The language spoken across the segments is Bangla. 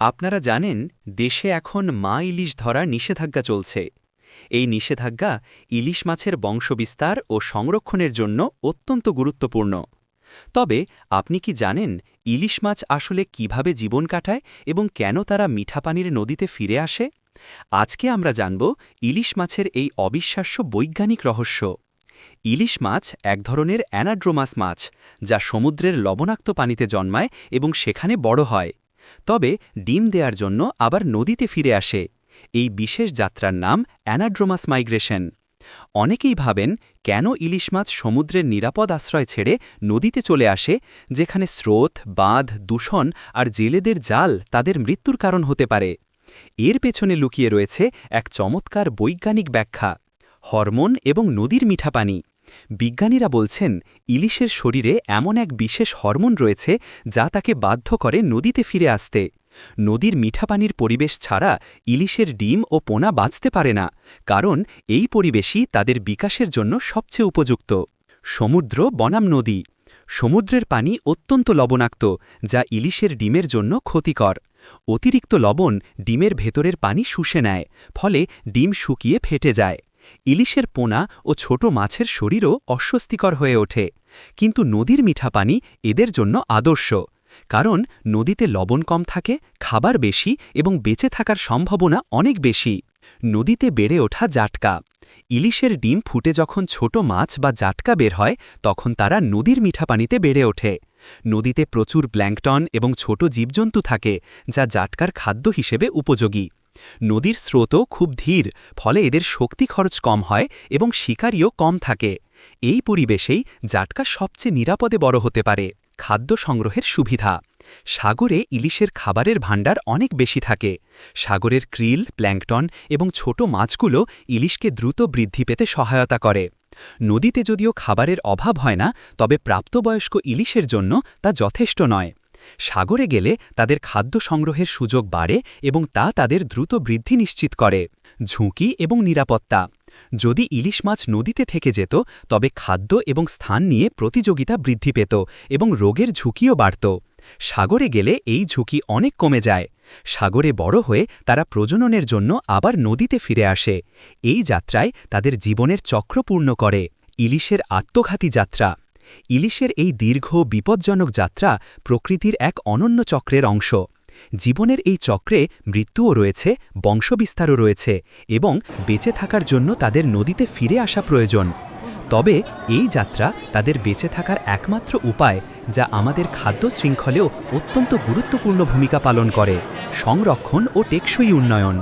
আপনারা জানেন, দেশে এখন মা ইলিশ ধরার নিষেধাজ্ঞা চলছে। এই নিষেধাজ্ঞা ইলিশ মাছের বংশবিস্তার ও সংরক্ষণের জন্য অত্যন্ত গুরুত্বপূর্ণ। তবে আপনি কি জানেন, ইলিশ মাছ আসলে কীভাবে জীবন কাটায় এবং কেন তারা মিঠা পানির নদীতে ফিরে আসে? আজকে আমরা জানব ইলিশ মাছের এই অবিশ্বাস্য বৈজ্ঞানিক রহস্য। ইলিশ মাছ এক ধরনের অ্যানাড্রোমাস মাছ, যা সমুদ্রের লবণাক্ত পানিতে জন্মায় এবং সেখানে বড় হয়। তবে ডিম দেওয়ার জন্য আবার নদীতে ফিরে আসে। এই বিশেষ যাত্রার নাম অ্যানাড্রোমাস মাইগ্রেশন। অনেকেই ভাবেন, কেন ইলিশ মাছ সমুদ্রের নিরাপদ আশ্রয় ছেড়ে নদীতে চলে আসে, যেখানে স্রোত, বাঁধ, দূষণ আর জেলেদের জাল তাদের মৃত্যুর কারণ হতে পারে। এর পেছনে লুকিয়ে রয়েছে এক চমৎকার বৈজ্ঞানিক ব্যাখ্যা। হরমোন এবং নদীর মিঠা পানি বিজ্ঞানীরা বলছেন, ইলিশের শরীরে এমন এক বিশেষ হরমোন রয়েছে যা তাকে বাধ্য করে নদীতে ফিরে আসতে। নদীর মিঠা পানির পরিবেশ ছাড়া ইলিশের ডিম ও পোনা বাঁচতে পারে না, কারণ এই পরিবেশই তাদের বিকাশের জন্য সবচেয়ে উপযুক্ত। সমুদ্র বনাম নদী। সমুদ্রের পানি অত্যন্ত লবণাক্ত, যা ইলিশের ডিমের জন্য ক্ষতিকর। অতিরিক্ত লবণ ডিমের ভেতরের পানি শুষে নেয়, ফলে ডিম শুকিয়ে ফেটে যায়। ইলিশের পোনা ও ছোট মাছের শরীরও অস্বস্তিকর হয়ে ওঠে। কিন্তু নদীর মিঠা পানি এদের জন্য আদর্শ। কারণ নদীতে লবণ কম থাকে, খাবার বেশি এবং বেঁচে থাকার সম্ভাবনা অনেক বেশি। নদীতে বেড়ে ওঠা জাটকা। ইলিশের ডিম ফুটে যখন ছোট মাছ বা জাটকা বের হয়, তখন তারা নদীর মিঠা পানিতে বেড়ে ওঠে। নদীতে প্রচুর প্ল্যাঙ্কটন এবং ছোট জীবজন্তু থাকে, যা জাটকার খাদ্য হিসেবে উপযোগী। নদীর স্রোতও খুব ধীর, ফলে এদের শক্তি খরচ কম হয় এবং শিকারিও কম থাকে। এই পরিবেশেই জাটকা সবচেয়ে নিরাপদে বড় হতে পারে, খাদ্য সংগ্রহের সুবিধা। সাগরে ইলিশের খাবারের ভাণ্ডার অনেক বেশি থাকে। সাগরের ক্রিল প্ল্যাঙ্কটন এবং ছোট মাছগুলো ইলিশকে দ্রুত বৃদ্ধি পেতে সহায়তা করে। নদীতে যদিও খাবারের অভাব হয় না, তবে প্রাপ্তবয়স্ক ইলিশের জন্য তা যথেষ্ট নয়। সাগরে গেলে তাদের খাদ্য সংগ্রহের সুযোগ বাড়ে এবং তা তাদের দ্রুত বৃদ্ধি নিশ্চিত করে। ঝুঁকি এবং নিরাপত্তা। যদি ইলিশ মাছ নদীতে থেকে যেত, তবে খাদ্য এবং স্থান নিয়ে প্রতিযোগিতা বৃদ্ধি পেত এবং রোগের ঝুঁকিও বাড়ত। সাগরে গেলে এই ঝুঁকি অনেক কমে যায়। সাগরে বড় হয়ে তারা প্রজননের জন্য আবার নদীতে ফিরে আসে। এই যাত্রায় তাদের জীবনের চক্র পূর্ণ করে। ইলিশের আত্মঘাতী যাত্রা। ইলিশের এই দীর্ঘ বিপজ্জনক যাত্রা প্রকৃতির এক অনন্য চক্রের অংশ। জীবনের এই চক্রে মৃত্যুও রয়েছে, বংশবিস্তারও রয়েছে এবং বেঁচে থাকার জন্য তাদের নদীতে ফিরে আসা প্রয়োজন। তবে এই যাত্রা তাদের বেঁচে থাকার একমাত্র উপায় যা আমাদের খাদ্য শৃঙ্খলেও অত্যন্ত গুরুত্বপূর্ণ ভূমিকা পালন করে, সংরক্ষণ ও টেকসই উন্নয়ন।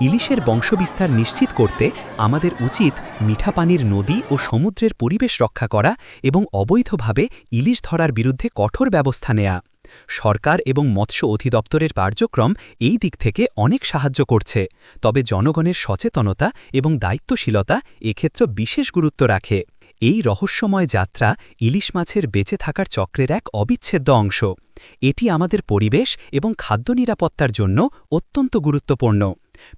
ইলিশের বংশবিস্তার নিশ্চিত করতে আমাদের উচিত মিঠা পানির নদী ও সমুদ্রের পরিবেশ রক্ষা করা এবং অবৈধভাবে ইলিশ ধরার বিরুদ্ধে কঠোর ব্যবস্থা নেয়া। সরকার এবং মৎস্য অধিদপ্তরের কার্যক্রম এই দিক থেকে অনেক সাহায্য করছে, তবে জনগণের সচেতনতা এবং দায়িত্বশীলতা এক্ষেত্রে বিশেষ গুরুত্ব রাখে। এই রহস্যময় যাত্রা ইলিশ মাছের বেঁচে থাকার চক্রের এক অবিচ্ছেদ্য অংশ। এটি আমাদের পরিবেশ এবং খাদ্য নিরাপত্তার জন্য অত্যন্ত গুরুত্বপূর্ণ।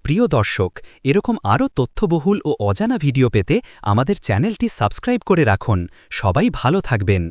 প্রিয় দর্শক, এরকম আরও তথ্যবহুল ও অজানা ভিডিও পেতে আমাদের চ্যানেলটি সাবস্ক্রাইব করে রাখুন। সবাই ভালো থাকবেন।